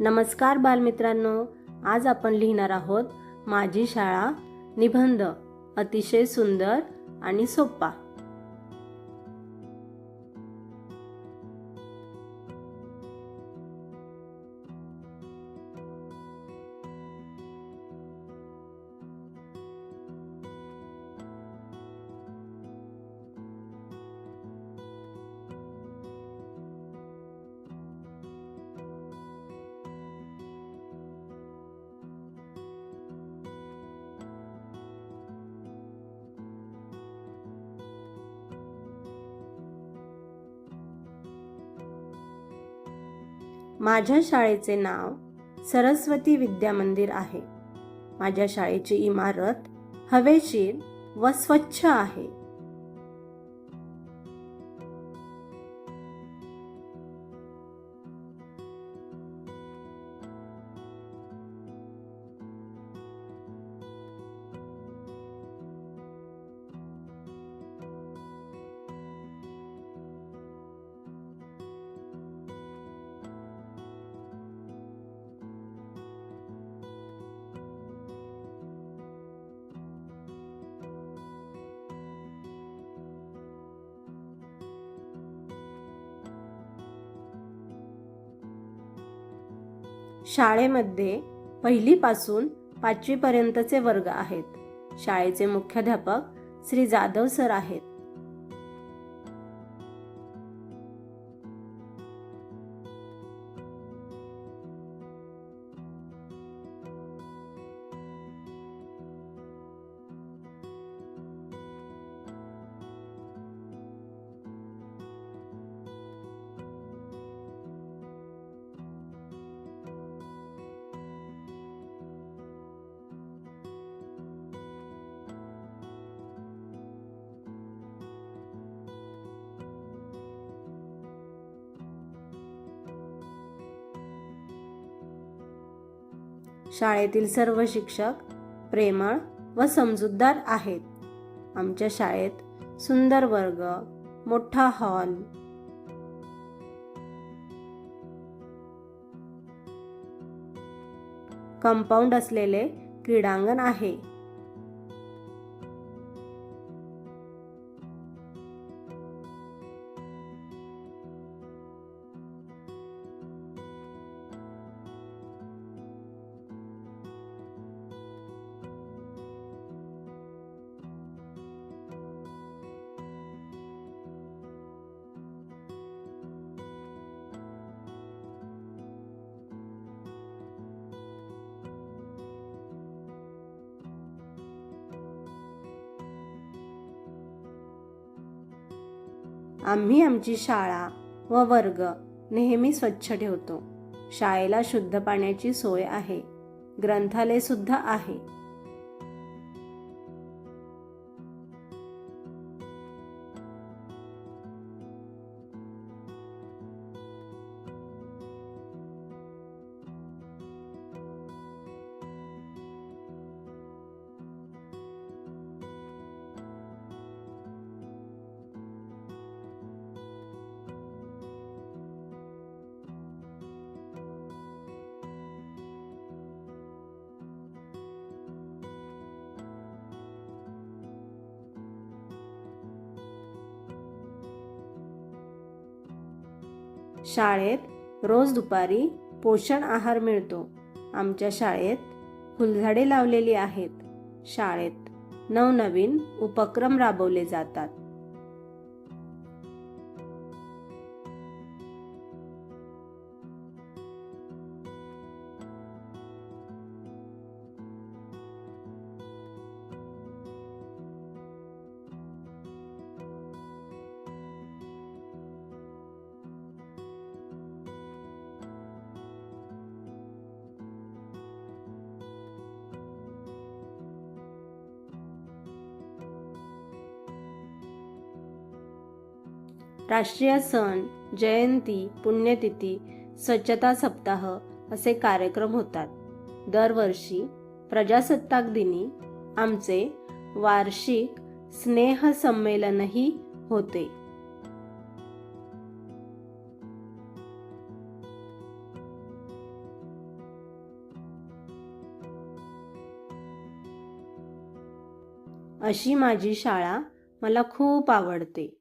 नमस्कार बालमित्रांनो आज आपण लिहिणार आहोत माझी शाळा निबंध अतिशय सुंदर आणि सोपा. माझ्या शाळेचे नाव सरस्वती विद्या मंदिर आहे. माझ्या शाळेची इमारत हवेशीर व स्वच्छ आहे. शाळेमध्ये पहिलीपासून पाचवीपर्यंतचे वर्ग आहेत. शाळेचे मुख्याध्यापक श्री जाधव सर आहेत. शाळेतील सर्व शिक्षक प्रेमळ व समजूतदार आहेत. आमच्या शाळेत सुंदर वर्ग मोठा हॉल. कंपाऊंड असलेले क्रीडांगण आहे. आम्ही आमची शाळा व वर्ग नेहमी स्वच्छ ठेवतो. शाळेला शुद्ध पाण्याची सोय आहे. ग्रंथालय सुद्धा आहे. शाळेत रोज दुपारी पोषण आहार मिळतो. आमच्या शाळेत फुलझाडे लावलेली आहेत. शाळेत नवनवीन उपक्रम राबवले जातात. राष्ट्रीय सण जयंती पुण्यतिथी स्वच्छता सप्ताह असे कार्यक्रम होतात. दरवर्षी प्रजासत्ताक दिनी आमचे वार्षिक स्नेह संमेलनही होते. अशी माझी शाळा मला खूप आवडते.